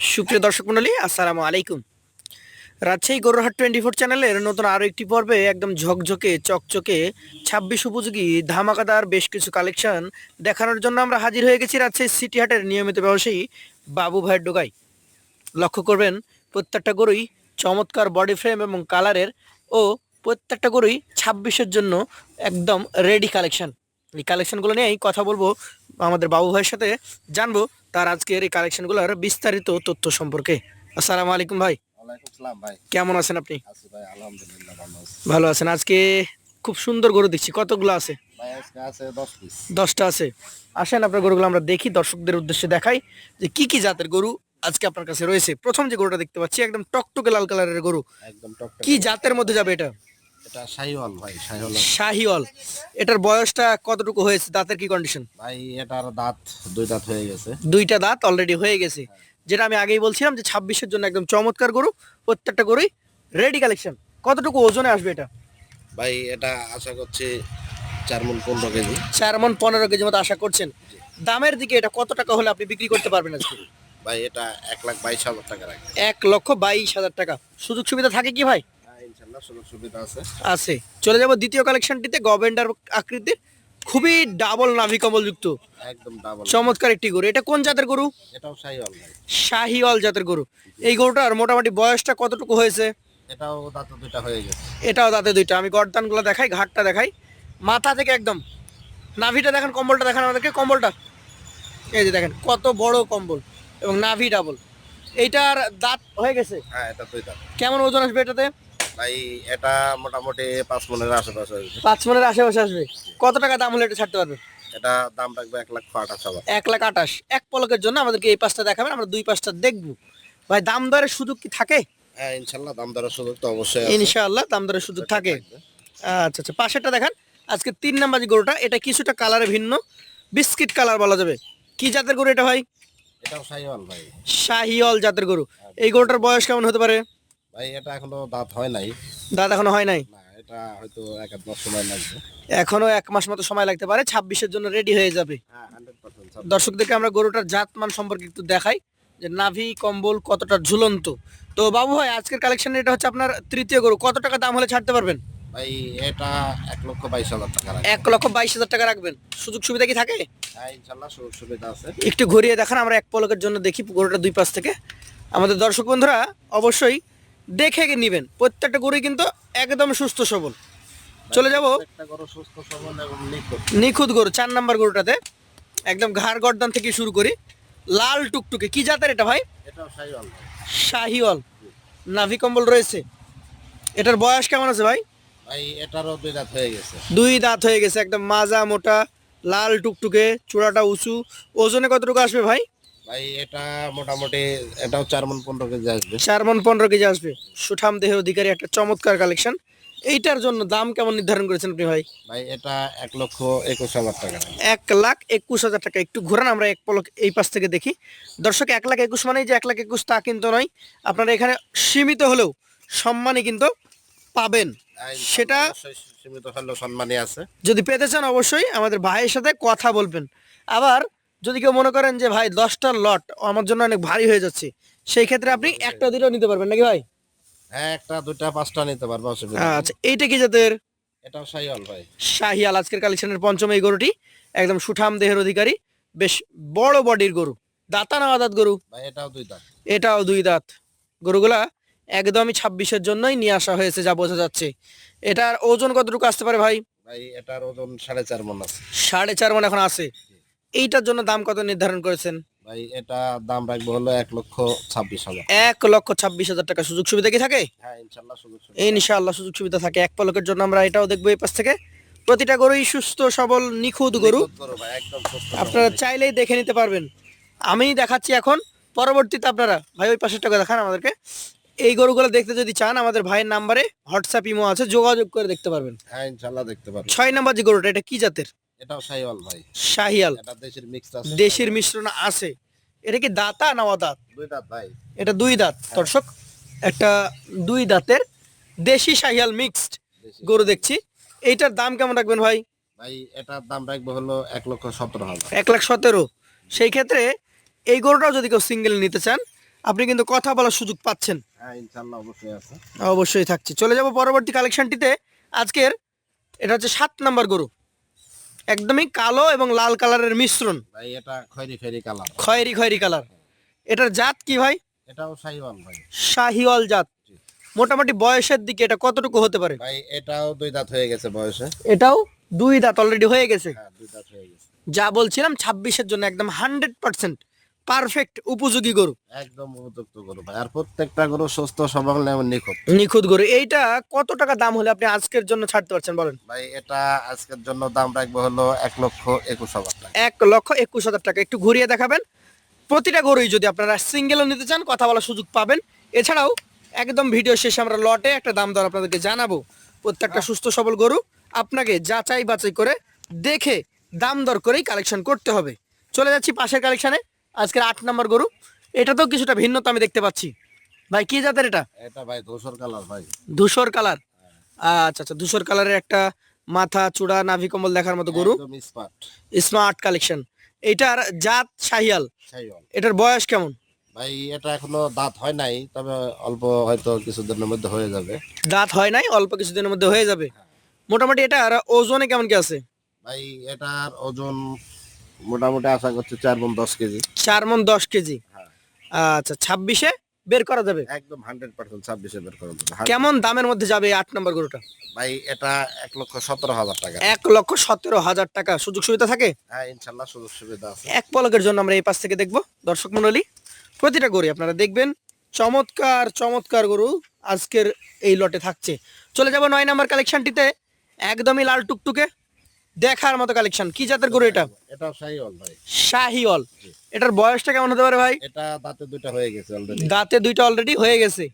সুপ্রিয় দর্শক মন্ডলী আসসালামু আলাইকুম। রাজশাহী গরুরহাট টোয়েন্টি ফোর চ্যানেলের নতুন আরও একটি পর্বে একদম ঝকঝকে, চকচকে, ছাব্বিশ উপযোগী, ধামাকাদার বেশ কিছু কালেকশন দেখানোর জন্য আমরা হাজির হয়ে গেছি রাজশাহী সিটি হাটের নিয়মিত ব্যবসায়ী বাবু ভাইয়ের ডোগাই লক্ষ্য করবেন, প্রত্যেকটা গরুই চমৎকার বডি ফ্রেম এবং কালারের ও প্রত্যেকটা গরুই ছাব্বিশের জন্য একদম রেডি কালেকশন এই কালেকশনগুলো নিয়েই কথা বলব। আমাদের বাবু ভাইয়ের সাথে জানব তার আজকের এই কালেকশনগুলোর বিস্তারিত তথ্য সম্পর্কে। আসসালামু আলাইকুম ভাই। ভাই। কেমন আছেন আপনি? ভালো আছেন। আজকে খুব সুন্দর গরু দেখছি। কতগুলো আছে? দশটা আছে। আসেন আপনার গরুগুলো আমরা দেখি দর্শকদের উদ্দেশ্যে দেখাই যে কি কি জাতের গরু আজকে আপনার কাছে রয়েছে। প্রথম যে গরুটা দেখতে পাচ্ছি একদম টকটকে লাল কালারের গরু। একদম কি জাতের মধ্যে যাবে এটা? এটা শাহিওয়াল ভাই শাহিওয়াল। শাহিওয়াল। এটার বয়সটা কতটুকু হয়েছে? দাঁতের কি কন্ডিশন ভাই এটার দাঁত দুই দাঁত হয়ে গেছে। দুইটা দাঁত অলরেডি হয়ে গেছে। যেটা আমি আগেই বলছিলাম যে ছাব্বিশের জন্য একদম চমৎকার গরু প্রত্যেকটা গরুই রেডি কালেকশন কতটুকু ওজনে আসবে এটা? ভাই এটা আশা করছি চার মন পনেরো কেজি। চার মন পনেরো কেজি মতো আশা করছেন। দামের দিকে এটা কত টাকা হলে আপনি বিক্রি করতে পারবেন আজকে? ভাই এটা এক লাখ বাইশ হাজার টাকা এক লক্ষ বাইশ হাজার টাকা। সুযোগ সুবিধা থাকে কি ভাই? সুযোগ সুবিধা আছে। আছে। চলে যাব দ্বিতীয় কালেকশনটিতে গভেন্ডার আকৃতির খুবই ডাবল নাভি কমল যুক্ত একদম ডাবল চমৎকার একটি গরু। এটা কোন জাতের গরু? এটাও শাহিওয়াল শাহিওয়াল জাতের গরু। এই গরুটার মোটামুটি বয়সটা কতটুকু হয়েছে? এটাও দাঁত দুইটা হয়ে গেছে। এটাও দাঁতে দুইটা। আমি গর্দানগুলো দেখাই ঘাটটা দেখাই। মাথা থেকে একদম। নাভিটা দেখেন কম্বলটা দেখেন আমাদেরকে। কম্বলটা এই যে দেখেন কত বড় কম্বল এবং নাভি ডাবল এইটার দাঁত হয়ে গেছে? হ্যাঁ এটা দুই দাঁত। কেমন ওজন আসবে এটাতে? ভাই এটা মোটামুটি পাঁচ মনের আশেপাশে পাঁচ মনের আশেপাশে আসবে? কত টাকা দাম হলে এটা ছাড়তে পারবে? এটা দাম রাখবে এক লাখ আঠাশ হাজার। এক লাখ আঠাশ। এক পলকের জন্য আমাদেরকে এই পাঁচটা দেখাবেন আমরা দুই পাঁচটা দেখব। ভাই দাম দরের সুযোগ কি থাকে? হ্যাঁ ইনশাল্লাহ দাম দরের সুযোগ তো অবশ্যই দাম দরের সুযোগ থাকে। আচ্ছা আচ্ছা পাশেরটা দেখান। আজকে তিন নাম্বার যে গরুটা এটা কিছুটা কালারে ভিন্ন। বিস্কিট কালার বলা যাবে। কি জাতের গরু এটা ভাই? এটাও শাহিওয়াল ভাই। শাহিওয়াল জাতের গরু। এই গরুটার বয়স কেমন হতে পারে? ভাই এটা এখনও দাঁত হয় নাই। দাঁত এখনও হয় নাই? না এটা হয়তো এক আধ মাস সময় লাগবে। এখনও এক মাস মতো সময় লাগতে পারে ছাব্বিশের জন্য রেডি হয়ে যাবে। হ্যাঁ দর্শকদেরকে আমরা গরুটার জাতমান সম্পর্কে একটু দেখাই যে নাভি কম্বল কতটা ঝুলন্ত। তো বাবু ভাই আজকের কালেকশন এটা হচ্ছে আপনার তৃতীয় গরু কত টাকা দাম হলে ছাড়তে পারবেন? ভাই এটা এক লক্ষ বাইশ হাজার টাকা এক লক্ষ বাইশ হাজার টাকা রাখবেন। সুযোগ সুবিধা কি থাকে? হ্যাঁ ইনশাল্লাহ সুযোগ সুবিধা আছে। একটু ঘুরিয়ে দেখান আমরা এক পলকের জন্য দেখি গরুটা দুই পাশ থেকে। আমাদের দর্শক বন্ধুরা অবশ্যই দেখে নেবেন। প্রত্যেকটা গরুই কিন্তু একদম সুস্থ সবল। চলে যাব। নিখুঁত। গরু চার নাম্বার গরুটাতে। একদম ঘাড় গর্দান থেকে শুরু করি। লাল টুকটুকে। কি জাতের এটা ভাই? শাহিওয়াল। ভাই শাহিওয়াল। নাভি কম্বল রয়েছে। এটার বয়স কেমন আছে ভাই? ভাই এটারও দুই দাঁত হয়ে গেছে। দুই দাঁত হয়ে গেছে। একদম মাজা মোটা লাল টুকটুকে চূড়াটা উঁচু। ওজনে কতটুকু আসবে ভাই? ভাই এটা মোটামুটি এটাও চার মন পনেরো কেজি আসবে। চার মন পনেরো কেজি আসবে। সুঠাম দেহের অধিকারী একটা চমৎকার কালেকশন এইটার জন্য দাম কেমন নির্ধারণ করেছেন আপনি ভাই? ভাই এটা এক লক্ষ একুশ হাজার টাকা। এক লাখ একুশ হাজার টাকা। একটু ঘোরান আমরা এক পলক এই পাশ থেকে দেখি। দর্শক এক লাখ একুশ মানেই যে এক লাখ একুশ তা কিন্তু নয়। আপনারা এখানে সীমিত হলেও সম্মানই কিন্তু পাবেন। সেটা সীমিত হলেও সম্মানই আছে। যদি পেতে চান অবশ্যই আমাদের ভাইয়ের সাথে কথা বলবেন। আবার যদি কেউ মনে করেন যে ভাই দশটার লট আমার জন্য অনেক ভারী হয়ে যাচ্ছে সেই ক্ষেত্রে আপনি একটা দিলেও নিতে পারবেন নাকি ভাই? হ্যাঁ একটা দুটা পাঁচটা নিতে পারব অসুবিধা নেই। আচ্ছা এইটা কি জাতের? এটাও শাহিওয়াল ভাই। শাহিয়াল আজকের কালেকশনের পঞ্চম এই গরুটি একদম সুঠাম দেহের অধিকারী বেশ বড় বডির গরু দাতা না আদাত গরু? ভাই এটাও দুই দাঁত। এটাও দুই দাঁত। গরুগুলা একদমই ছাব্বিশের জন্যই নিয়ে আসা হয়েছে যা বোঝা যাচ্ছে। এটার ওজন কতটুকু আসতে পারে ভাই? ভাই এটার ওজন সাড়ে চার মন আছে। সাড়ে চার মন এখন আছে। এইটার জন্য দাম কত নির্ধারণ করেছেন? ভাই এটা দাম রাখব হলো এক লক্ষ ছাব্বিশ হাজার। এক লক্ষ ছাব্বিশ হাজার টাকা। সুযোগ সুবিধা কি থাকে? হ্যাঁ ইনশাল্লাহ সুযোগ সুবিধা। ইনশাআল্লাহ সুযোগ সুবিধা থাকে। এক পলকের জন্য আমরা এটাও দেখব এই পাশ থেকে। প্রতিটা গরুই সুস্থ সবল নিখুঁত গরু। আপনারা চাইলেই দেখে নিতে পারবেন। আমি দেখাচ্ছি এখন পরবর্তীতে আপনারা ভাই ওই পাশের টাকা দেখান আমাদেরকে। এই গরুগুলো দেখতে যদি চান আমাদের ভাইয়ের নাম্বারে হোয়াটসঅ্যাপ ইমো আছে যোগাযোগ করে দেখতে পারবেন। হ্যাঁ ইনশাল্লাহ দেখতে পারবেন। ছয় নাম্বার যে গরুটা এটা কি জাতের? এটাও শাহিওয়াল ভাই। শাহিয়াল এটা দেশের মিক্স আছে। দেশের মিশ্রণ আছে। এটা কি দাতা না দাঁত দুই দাঁত ভাই। এটা দুই দাঁত। দর্শক একটা দুই দাঁতের দেশি শাহিয়াল মিক্সড গরু দেখছি। এইটার দাম কেমন রাখবেন ভাই? ভাই এটার দাম রাখব হলো এক লক্ষ সতেরো হাজার। এক লাখ সতেরো। সেই ক্ষেত্রে এই গরুটাও যদি কেউ সিঙ্গেল নিতে চান আপনি কিন্তু কথা বলার সুযোগ পাচ্ছেন। হ্যাঁ ইনশাল্লাহ অবশ্যই আছে। অবশ্যই থাকছে। চলে যাব পরবর্তী কালেকশনটিতে আজকের এটা হচ্ছে সাত নাম্বার গরু। একদমই কালো এবং লাল কালারের মিশ্রণ। ভাই এটা খয়রি খয়রি কালার। খয়েরি খয়েরি কালার। এটার জাত কি ভাই? এটাও শাহিওয়াল ভাই। শাহিওয়াল জাত। মোটামুটি বয়সের দিকে এটা কতটুকু হতে পারে? ভাই এটাও দুই দাঁত হয়ে গেছে বয়সে। এটাও দুই দাঁত অলরেডি হয়ে গেছে। হ্যাঁ দুই দাঁত হয়ে গেছে। যা বলছিলাম ছাব্বিশের জন্য একদম হান্ড্রেড পার্সেন্ট পারফেক্ট উপযোগী গরু। একদম উপযুক্ত গরু ভাই। আর প্রত্যেকটা গরু সুস্থ সবল এবং নিখুঁত। নিখুঁত গরু। এইটা কত টাকা দাম হলে আপনি আজকের জন্য ছাড়তে পারছেন বলেন? ভাই এটা আজকের জন্য দাম রাখব হলো এক লক্ষ একুশ হাজার টাকা। এক লক্ষ একুশ হাজার টাকা। একটু ঘুরিয়ে দেখাবেন। প্রতিটা গরুই যদি আপনারা সিঙ্গেলও নিতে চান কথা বলার সুযোগ পাবেন। এছাড়াও একদম ভিডিও শেষে আমরা লটে একটা দাম দর আপনাদেরকে জানাব। প্রত্যেকটা সুস্থ সবল গরু আপনাকে যাচাই বাছাই করে দেখে দাম দর করেই কালেকশন করতে হবে। চলে যাচ্ছি পাশের কালেকশনে আজকের আট নম্বর গরু। এটা তো কিছুটা ভিন্নতা আমি দেখতে পাচ্ছি। ভাই কি জাতের এটা? এটা ভাই ধূসর কালার ভাই। ধূসর কালার? আচ্ছা আচ্ছা ধূসর কালারের একটা মাথা চূড়া নাভি কম্বল দেখার মতো গরু। স্মার্ট স্মার্ট কালেকশন এটার জাত শাহিয়াল। এটার বয়স কেমন? ভাই এটা এখনও দাঁত হয় নাই তবে অল্প হয়তো কিছুদিনের মধ্যে হয়ে যাবে। দাঁত হয় নাই অল্প কিছুদিনের মধ্যে হয়ে যাবে। মোটামুটি এটার ওজনে কেমন কি আছে? ভাই এটার ওজন মোটামুটি আশা করছি চার মন দশ কেজি। চার মন দশ কেজি? হ্যাঁ। আচ্ছা ছাব্বিশে বের করা যাবে? একদম হান্ড্রেড পার্সেন্ট ছাব্বিশে বের করা যাবে। কেমন দামের মধ্যে যাবে আট নম্বর গরুটা? ভাই এটা এক লক্ষ সতেরো হাজার টাকা। এক লক্ষ সতেরো হাজার টাকা। সুযোগ সুবিধা থাকে? হ্যাঁ ইনশাল্লাহ সুযোগ সুবিধা আছে। এক পলকের জন্য আমরা এই পাশ থেকে দেখব। দর্শক মণ্ডলী প্রতিটা গরু আপনারা দেখবেন। চমৎকার চমৎকার গরু আজকের এই লটে থাকছে। চলে যাব নয় নাম্বার কালেকশনটিতে একদমই লাল টুকটুকে। দেখার মতো কালেকশন কি জাতের গরু এটা? এটাও সাইওয়াল ভাই। শাহিওল এটার বয়সটা কেমন হতে পারে ভাই? এটা দাঁতে দুইটা হয়ে গেছে অলরেডি দাঁতে দুইটা অলরেডি হয়ে গেছে।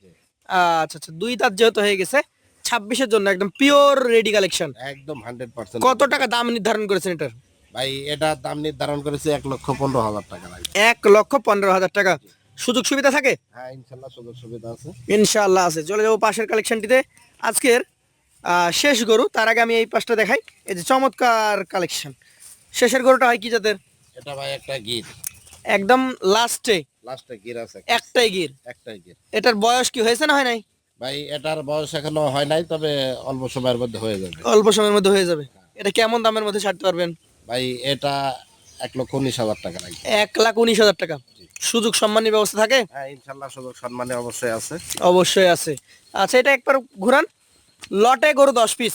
আচ্ছা আচ্ছা দুই দাঁত যেহেতু হয়ে গেছে ছাব্বিশের জন্য একদম পিওর রেডি কালেকশন একদম হান্ড্রেড পার্সেন্ট কত টাকা দাম নির্ধারণ করেছেন এটার? ভাই এটা দাম নির্ধারণ করেছে এক লক্ষ পনেরো হাজার টাকা এক লক্ষ পনেরো হাজার টাকা। সুযোগ সুবিধা থাকে? হ্যাঁ ইনশাল্লাহ সুযোগ সুবিধা আছে। ইনশাআল্লাহ আছে। চলে যাব পাশের কালেকশনটিতে আজকের শেষ গরু তার আগে আমি এই পাশটা দেখাই। এই যে চমৎকার কালেকশন শেষের গরুটা হয় কি যাদের এটা ভাই একটা গির। একদম লাস্টে লাস্টে গির আছে। একটাই গির। একটাই গির। এটার বয়স কি হয়েছে না হয় নাই? ভাই এটার বয়স এখনও হয় নাই তবে অল্প সময়ের মধ্যে হয়ে যাবে। অল্প সময়ের মধ্যে হয়ে যাবে। এটা কেমন দামের মধ্যে ছাড়তে পারবেন? ভাই এটা এক লক্ষ উনিশ হাজার টাকা লাগে এক লাখ উনিশ হাজার টাকা। সুযোগ সম্মানের ব্যবস্থা থাকে? হ্যাঁ ইনশাল্লাহ সুযোগ সম্মানে অবশ্যই আছে। অবশ্যই আছে। আচ্ছা এটা একবার ঘুরান। লটে গরু দশ পিস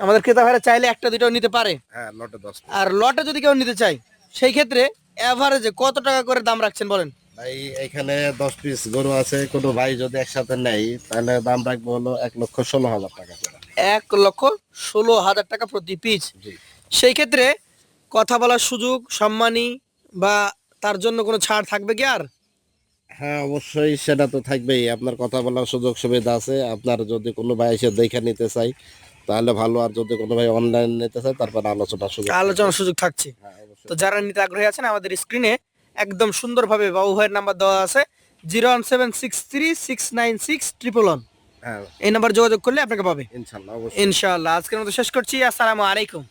আমাদের ক্রেতা ভাইরা চাইলে একটা দুটো নিতে পারে। হ্যাঁ লটে দশ আর লটে যদি কেউ নিতে চায় সেই ক্ষেত্রে অ্যাভারেজে কত টাকা করে দাম রাখছেন বলেন? ভাই এখানে দশ পিস গরু আছে কোনো ভাই যদি একসাথে নেয় তাহলে দাম রাখব হলো এক লক্ষ ষোলো হাজার টাকা এক লক্ষ ষোলো হাজার টাকা প্রতি পিস সেই ক্ষেত্রে কথা বলার সুযোগ সম্মানী বা তার জন্য কোনো ছাড় থাকবে কি আর? হ্যাঁ অবশ্যই সেটা তো থাকবেই। আপনার কথা বলার সুযোগ সুবিধা আছে। আপনার যদি কোনো ভাই এসে দেখে নিতে চাই তাহলে ভালো। আর যদি কোনো ভাই অনলাইন নিতে চায় তারপর আলোচনার সুযোগ আলোচনার সুযোগ থাকছে। হ্যাঁ তো যারা নিতে আগ্রহী আছেন আমাদের স্ক্রিনে একদম সুন্দরভাবে বাবু ভাইয়ের নাম্বার দেওয়া আছে। Zero one seven six three six nine six triple one হ্যাঁ। এই নাম্বার যোগাযোগ করলে আপনাকে পাবে। ইনশাল্লাহ অবশ্যই। ইনশাআল্লাহ আজকের মতো শেষ করছি। আসসালামু আলাইকুম।